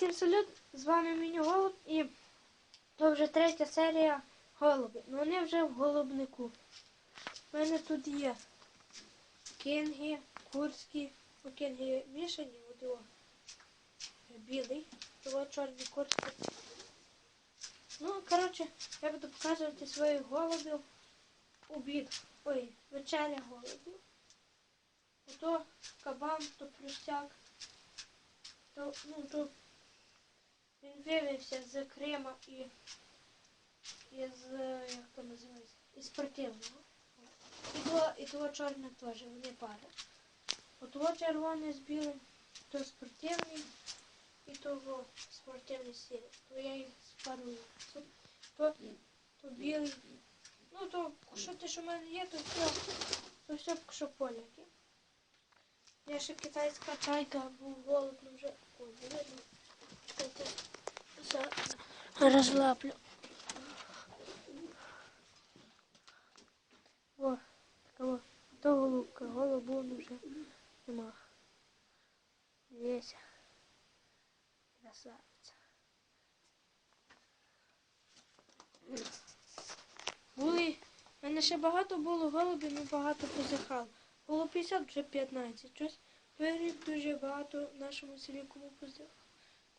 Всім салют, з вами Міні Голуб і то вже третя серія голуби. Ну вони вже в голубнику. У мене тут є кенги, курські, ну кенги мішані, от його білий, його чорний курський. Ну, коротше, я буду показувати своїх голубів обід. Ой, вечеря голубів. Ото кабан, то плюстяк. То, ну, то вивівся з Крима і, і з, як то називається, із спортивного. І того, і того чорне теж, вони пара. От того червоний з білим, то спортивний, і того спортивний сірий. То я їх спарую. То, то білий. Ну то що те, що в мене є, то все, то все що поляки. Я ще китайська чайка був голодно вже. Ой, не видно. Розлаплю. О, така о. То голубка, голубу вже нема. Дивіться. Красавиця. Були. У мене ще багато було голубів, але багато позихало. Було 50, вже 15. Щось вигріб дуже багато нашому селі кому позихало.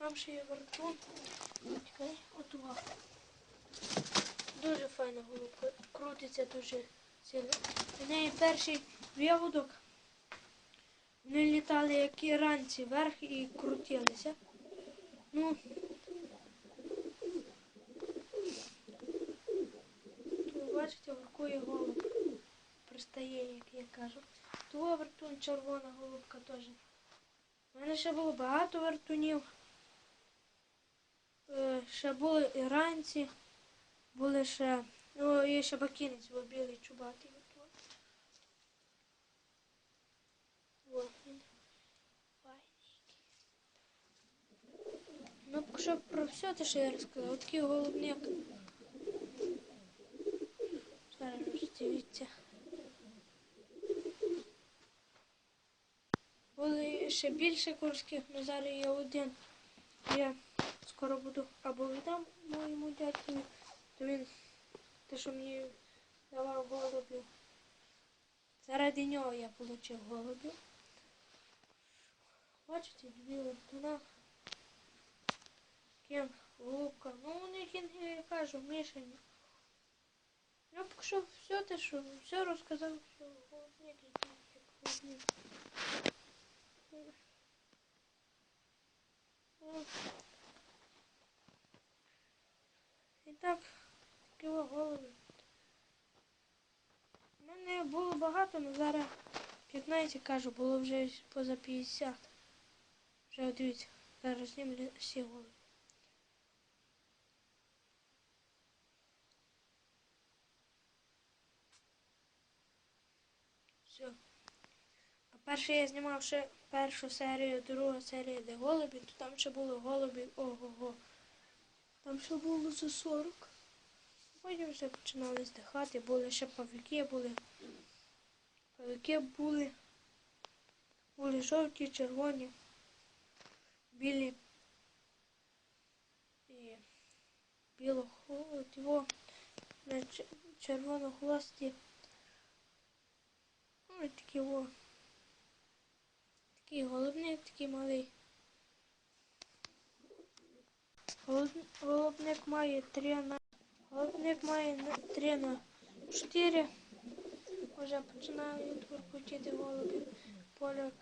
Там ще є вартун. Чекай, от увагу. Дуже файна голубка. Крутиться дуже сильно. У неї перший виводок. Вони літали як і ранці вверх і крутилися. Ну, бачите, воркує голуб. Пристає, як я кажу. Того вертун червона голубка теж. У мене ще було багато вертунів. Е, Ще були іранці, були ще. Ну, є ще бакінець, бо білий чубатий. Ну, що про все те, що я розказав, такий голубняк. Зараз роздивіться. Були ще більше курських, але зараз є один. Я скоро буду або віддам моєму дядькові, то він те, що мені давав голубів. Заради нього я отримав голубів. Бачите, дві лартуна. Кінг, голубка. Ну вони кінги, я кажу, мішані. Я поки що все те, що все розказав, що голубник який, як голубник. Ну, І так, такі о голови. У мене було багато, але зараз 15, кажу, було вже поза 50. Вже от дивіться, зараз знімлю всі голови. Все. А перше я знімав ще першу серію, друга серія, де голубі, то там ще було голубів ого-го. Там ще було за 40. Потім вже починали здихати, були ще павуки, були. Павуки були. Були жовті, червоні, білі і біло червоно-хвості. Ну і такі о. Такий голубник, такий малий. Голубник має 3 на Головник має на 3 на 4. Вже починають воркотіти голуби. Поляк